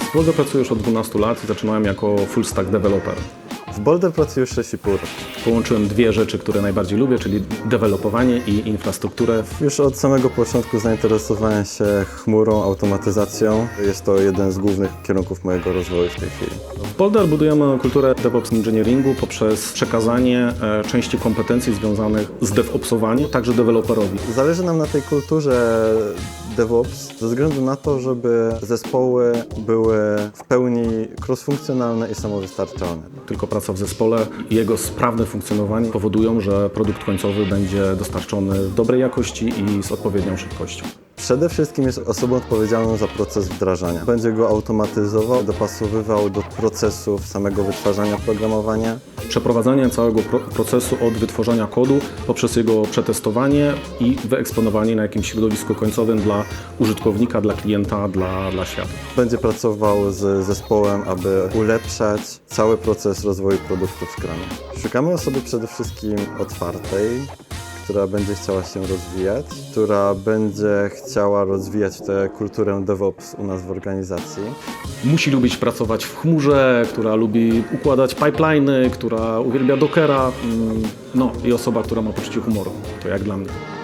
W Boulder pracuję już od 12 lat i zaczynałem jako full stack developer. W Boulder pracuję już 6,5 roku. Połączyłem dwie rzeczy, które najbardziej lubię, czyli dewelopowanie i infrastrukturę. Już od samego początku zainteresowałem się chmurą, automatyzacją. Jest to jeden z głównych kierunków mojego rozwoju w tej chwili. W Boulder budujemy kulturę DevOps Engineeringu poprzez przekazanie e, części kompetencji związanych z DevOpsowaniem także deweloperowi. Zależy nam na tej kulturze DevOps ze względu na to, żeby zespoły były w pełni crossfunkcjonalne i samowystarczalne. Tylko praca w zespole i jego sprawne funkcjonowanie powodują, że produkt końcowy będzie dostarczony w dobrej jakości i z odpowiednią szybkością. Przede wszystkim jest osobą odpowiedzialną za proces wdrażania. Będzie go automatyzował, dopasowywał do procesów samego wytwarzania programowania. Przeprowadzanie całego pro procesu od wytworzenia kodu poprzez jego przetestowanie i wyeksponowanie na jakimś środowisku końcowym dla użytkownika, dla klienta, dla, dla świata. Będzie pracował z zespołem, aby ulepszać cały proces rozwoju produktu w Scrumie. Szukamy osoby przede wszystkim otwartej, która będzie chciała się rozwijać, która będzie chciała rozwijać tę kulturę DevOps u nas w organizacji. Musi lubić pracować w chmurze, która lubi układać pipeliny, która uwielbia Dockera, mm, no i osoba, która ma poczucie humoru. To jak dla mnie.